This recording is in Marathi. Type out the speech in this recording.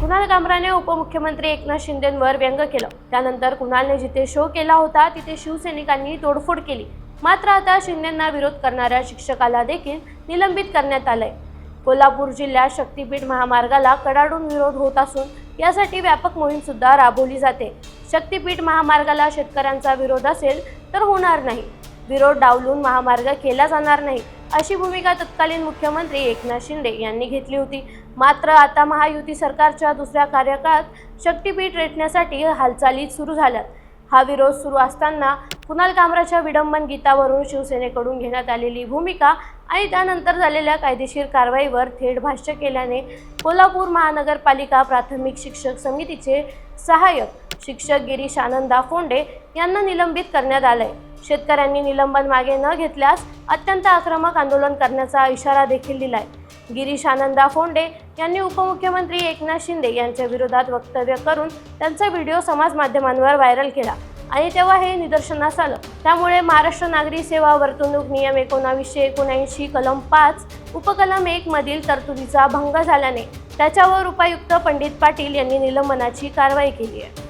कुणाल कामराने उपमुख्यमंत्री एकनाथ शिंदेंवर व्यंग केलं? त्यानंतर कुणालने जिथे शो केला होता तिथे शिवसैनिकांनी तोडफोड केली. मात्र आता शिंदेंना विरोध करणाऱ्या शिक्षकाला देखील निलंबित करण्यात आलंय. कोल्हापूर जिल्ह्यात शक्तीपीठ महामार्गाला कडाडून विरोध होत असून यासाठी व्यापक मोहीम सुद्धा राबवली जाते. शक्तीपीठ महामार्गाला शेतकऱ्यांचा विरोध असेल तर होणार नाही. विरोध डावलून महामार्ग केला जाणार नाही. अशी भूमिका तत्कालीन मुख्यमंत्री एकनाथ शिंदे यांनी घेतली होती. मात्र आता महायुती सरकारच्या दुसऱ्या कार्यकाळात शक्तीपीठ रेटण्यासाठी हालचाली सुरू झाल्यात. हा विरोध सुरू असताना कुणाल कामराच्या विडंबन गीतावरून शिवसेनेकडून घेण्यात आलेली भूमिका आणि त्यानंतर झालेल्या कायदेशीर कारवाईवर थेट भाष्य केल्याने कोल्हापूर महानगरपालिका प्राथमिक शिक्षक समितीचे सहाय्यक शिक्षक गिरीश आनंदा फोंडे यांना निलंबित करण्यात आलंय. शेतकऱ्यांनी निलंबन मागे न घेतल्यास अत्यंत आक्रमक आंदोलन करण्याचा इशारा देखील दिलाय. गिरीश आनंदा फोंडे यांनी उपमुख्यमंत्री एकनाथ शिंदे यांच्या विरोधात वक्तव्य करून त्यांचा व्हिडिओ समाज माध्यमांवर व्हायरल केला. आणि तेव्हा हे निदर्शनास आलं. त्यामुळे महाराष्ट्र नागरी सेवा वर्तणूक नियम एकोणावीसशे एकोणऐंशी कलम पाच उपकलम एक मधील तरतुदीचा भंग झाल्याने त्याच्यावर उपायुक्त पंडित पाटील यांनी निलंबनाची कारवाई केली आहे.